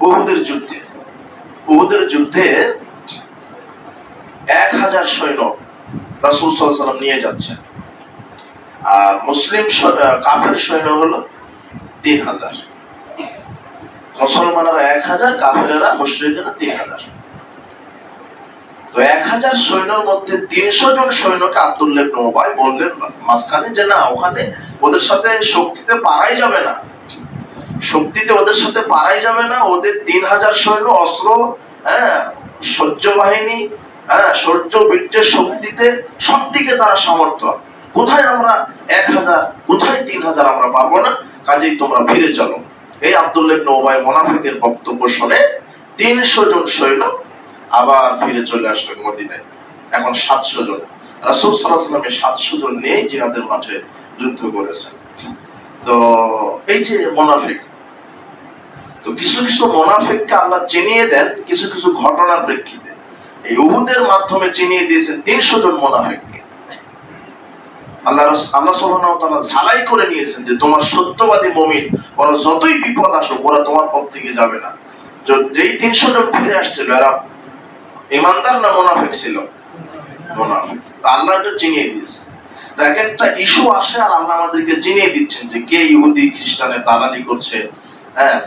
বহুদের যুদ্ধে। বহুদের যুদ্ধে এক হাজার সৈন্য রাসুল সাল্লাম নিয়ে যাচ্ছেন। আর মুসলিম কাফের সৈন্য হলো তিন হাজার। মুসলমানেরা এক হাজার, কাফেরেরা মুসলিমেরা তিন হাজার। তো এক হাজার সৈন্যর মধ্যে তিনশো জন সৈন্যকে আব্দুল্লাহ নোবাই বললেন মাঝখানে যে না, ওখানে ওদের সাথে শক্তিতে পারাই যাবে না। শক্তিতে ওদের সাথে পারাই যাবে না, ওদের তিন হাজার সৈন্য অস্ত্র হ্যাঁ সহ্য বাহিনী হ্যাঁ সহ্য বীর্যের শক্তিতে সব দিকে তারা সামর্থ্য কোথায় আমরা এক হাজার, কোথায় তিন হাজার আমরা পারব না? কাজেই তোমরা ফিরে চলো। এই আব্দুল্লাহ নৌবাই মোনাফিকের বক্তব্য শুনে তিনশো জন সৈন্য আবার ফিরে চলে আসলেন মদিনায়। এখন সাতশো জন। রাসুল সাল্লাহামে সাতশো জন নিয়ে জিহাদের মাঠে যুদ্ধ করেছেন। তো এই যে মোনাফিক তো কিছু কিছু মোনাফিককে আল্লাহ চিনিয়ে দেন, কিছু কিছু ঘটনার প্রেক্ষিতে। এই উহুদের মাধ্যমে চিনিয়ে দিয়েছেন তিনশো জন মোনাফিককে। আল্লাহ আল্লাহ ঝালাই করে নিয়েছেন যে তোমার সত্যবাদী মুমিন, ওরা যতই বিপদ আসুক, ওরা তোমার পথ থেকে যাবে না। যেই তিনশো জন ফিরে আসছিল, এরা ইমানদার না মোনাফিক ছিল? মোনাফিক। আল্লাহ এটা চিনিয়ে দিয়েছে একটা ইস্যু আসে আর আল্লাহ আমাদেরকে চিনিয়ে দিচ্ছেন যে কে ইহুদি খ্রিস্টানের দালালি করছে হ্যাঁ?